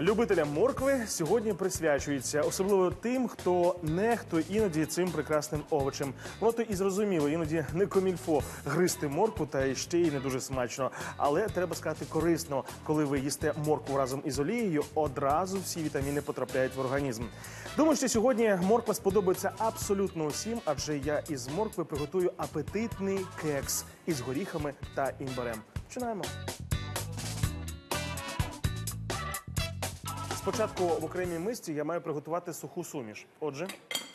Любителям моркви сьогодні присвячується, особливо тим, хто нехтує іноді цим прекрасним овочем. Воно то і зрозуміло, іноді не комільфо гризти моркву, та ще й не дуже смачно. Але треба сказати корисно, коли ви їсте моркву разом із олією, одразу всі вітаміни потрапляють в організм. Думаю, що сьогодні морква сподобається абсолютно усім, адже я із моркви приготую апетитний кекс із горіхами та імбирем. Починаємо. Спочатку в окремій мисці я маю приготувати суху суміш. Отже,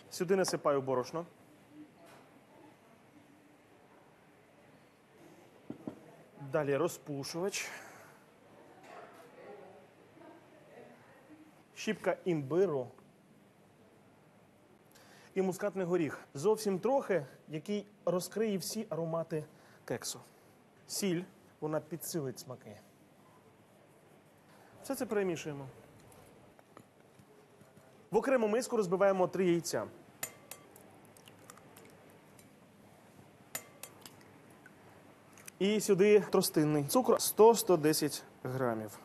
сюди насипаю борошно. Далі розпушувач. Щіпка імбиру. І мускатний горіх. Зовсім трохи, який розкриє всі аромати кексу. Сіль, вона підсилить смаки. Все це перемішуємо. В окрему миску розбиваємо три яйця. І сюди тростинний цукор 100-110 грамів.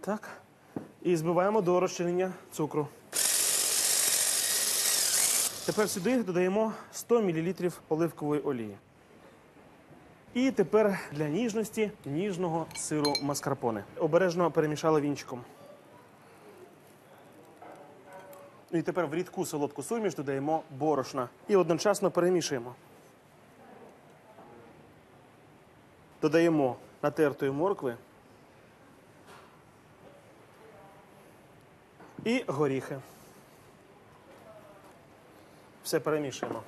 Так. І збиваємо до розчинення цукру. Тепер сюди додаємо 100 мл оливкової олії. І тепер для ніжності ніжного сиру маскарпоне. Обережно перемішали вінчиком. І тепер в рідку солодку суміш додаємо борошна і одночасно перемішуємо. Додаємо натертої моркви і горіхи. Все перемішуємо.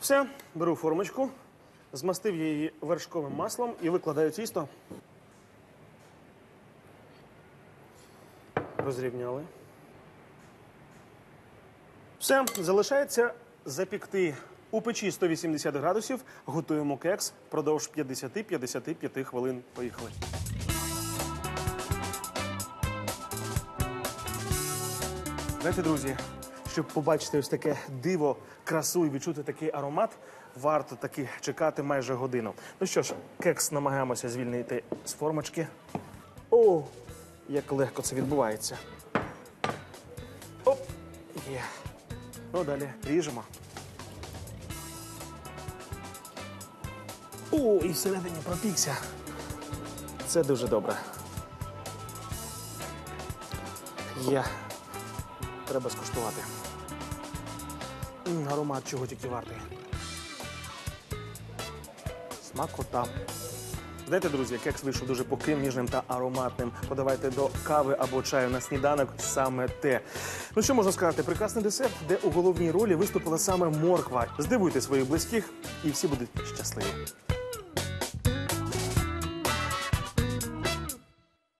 Все, беру формочку, змастив її вершковим маслом і викладаю тісто. Розрівняли. Все, залишається запікти у печі 180 градусів. Готуємо кекс впродовж 50-55 хвилин. Поїхали. Знаєте, друзі, щоб побачити ось таке диво, красу і відчути такий аромат, варто таки чекати майже годину. Ну що ж, кекс намагаємося звільнити з формочки. О, як легко це відбувається. Оп, є. Ну, далі ріжемо. О, і всередині пропікся. Це дуже добре. Є. Треба скуштувати. Аромат чого тільки вартий. Смакота. Знаєте, друзі, кекс вийшов дуже пухким, ніжним та ароматним. Подавайте до кави або чаю на сніданок саме те. Ну що можна сказати? Прекрасний десерт, де у головній ролі виступила саме морква. Здивуйте своїх близьких, і всі будуть щасливі.